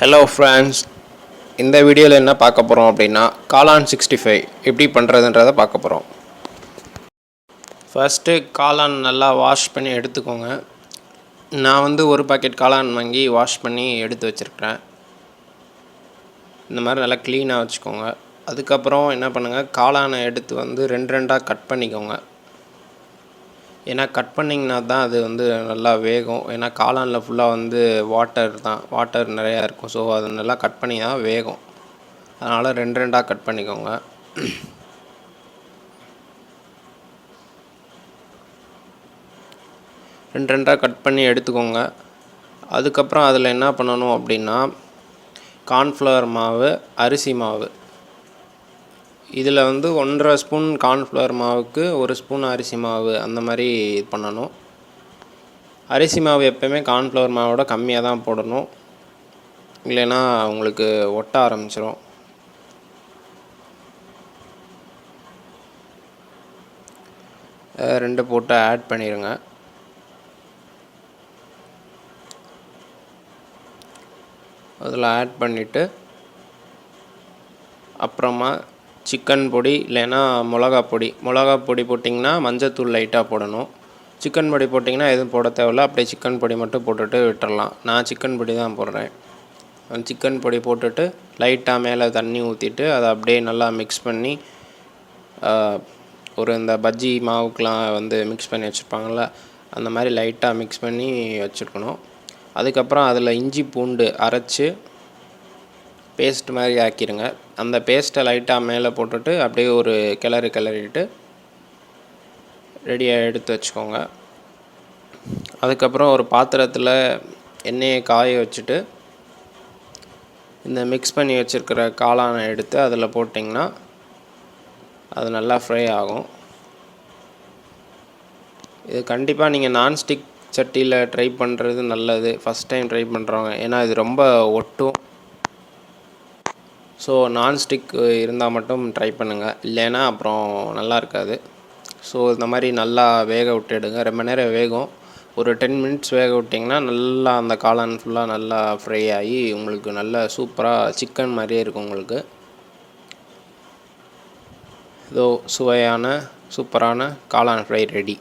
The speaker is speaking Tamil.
ஹலோ ஃப்ரெண்ட்ஸ் இந்த வீடியோவில் என்ன பார்க்க போகிறோம் அப்படின்னா காளான் சிக்ஸ்டி ஃபைவ் எப்படி பண்ணுறதுன்றதை பார்க்க போகிறோம் ஃபஸ்ட்டு காளான் நல்லா வாஷ் பண்ணி எடுத்துக்கோங்க. நான் வந்து ஒரு பாக்கெட் காளான் வாங்கி வாஷ் பண்ணி எடுத்து வச்சுருக்கிறேன். இந்த மாதிரி நல்லா க்ளீனாக வச்சுக்கோங்க. அதுக்கப்புறம் என்ன பண்ணுங்கள் காளானை எடுத்து வந்து ரெண்டு ரெண்டாக கட் பண்ணிக்கோங்க. ஏன்னா கட் பண்ணிங்கன்னா தான் அது வந்து நல்லா வேகும். ஏன்னா காளானில் ஃபுல்லாக வந்து வாட்டர் தான். வாட்டர் நிறையா இருக்கும். ஸோ அது நல்லா கட் பண்ணி தான் வேகும். அதனால் ரெண்டு ரெண்டாக கட் பண்ணிக்கோங்க. ரெண்டு ரெண்டாக கட் பண்ணி எடுத்துக்கோங்க. அதுக்கப்புறம் அதில் என்ன பண்ணணும் அப்படின்னா கார்ன்ஃப்ளவர் மாவு அரிசி மாவு. இதில் வந்து ஒன்றரை ஸ்பூன் கார்ன்ஃப்ளவர் மாவுக்கு ஒரு ஸ்பூன் அரிசி மாவு அந்த மாதிரி இது பண்ணணும். அரிசி மாவு எப்போயுமே கார்ன்ஃப்ளவர் மாவோட கம்மியாக தான் போடணும். இல்லைன்னா உங்களுக்கு ஒட்ட ஆரம்பிச்சிடும் ரெண்டு போட்டு ஆட் பண்ணிடுங்க அதில் ஆட் பண்ணிவிட்டு அப்புறமா சிக்கன் பொடி இல்லைன்னா மிளகா பொடி. மிளகா பொடி போட்டிங்கன்னா மஞ்சத்தூள் லைட்டாக போடணும். சிக்கன் பொடி போட்டிங்கன்னா எதுவும் போட தேவையில்ல. அப்படியே சிக்கன் பொடி மட்டும் போட்டுட்டு விட்டுறலாம். நான் சிக்கன் பொடி தான் போடுறேன். சிக்கன் பொடி போட்டுட்டு லைட்டாக மேலே தண்ணி ஊற்றிட்டு அதை அப்படியே நல்லா மிக்ஸ் பண்ணி ஒரு இந்த பஜ்ஜி மாவுக்கெலாம் வந்து மிக்ஸ் பண்ணி வச்சுருப்பாங்கள்ல அந்த மாதிரி லைட்டாக மிக்ஸ் பண்ணி வச்சுருக்கணும். அதுக்கப்புறம் அதில் இஞ்சி பூண்டு அரைச்சி பேஸ்ட் மாதிரி ஆக்கிடுங்க அந்த பேஸ்ட்டை லைட்டாக மேலே போட்டுட்டு அப்படியே ஒரு கிளறு கிளறிட்டு ரெடியாக எடுத்து வச்சுக்கோங்க. அதுக்கப்புறம் ஒரு பாத்திரத்தில் எண்ணெயை காய வச்சுட்டு இந்த மிக்ஸ் பண்ணி வச்சுருக்கிற காளானை எடுத்து அதில் போட்டிங்கன்னா அது நல்லா ஃப்ரை ஆகும். இது கண்டிப்பாக நீங்கள் நான்ஸ்டிக் சட்டியில் ட்ரை பண்ணுறது நல்லது. ஃபஸ்ட் டைம் ட்ரை பண்ணுறவங்க ஏன்னா இது ரொம்ப ஒட்டும். ஸோ நான்ஸ்டிக் இருந்தால் மட்டும் ட்ரை பண்ணுங்கள் இல்லைன்னா அப்புறம் நல்லா இருக்காது. ஸோ இந்த மாதிரி நல்லா வேக விட்டுடுங்க ரொம்ப நேரம் வேகும். ஒரு டென் மினிட்ஸ் வேக விட்டிங்கன்னா நல்லா அந்த காளான் ஃபுல்லாக நல்லா ஃப்ரை ஆகி உங்களுக்கு நல்ல சூப்பராக சிக்கன் மாதிரியே இருக்கும் உங்களுக்கு. இதோ சுவையான சூப்பரான காளான் ஃப்ரை ரெடி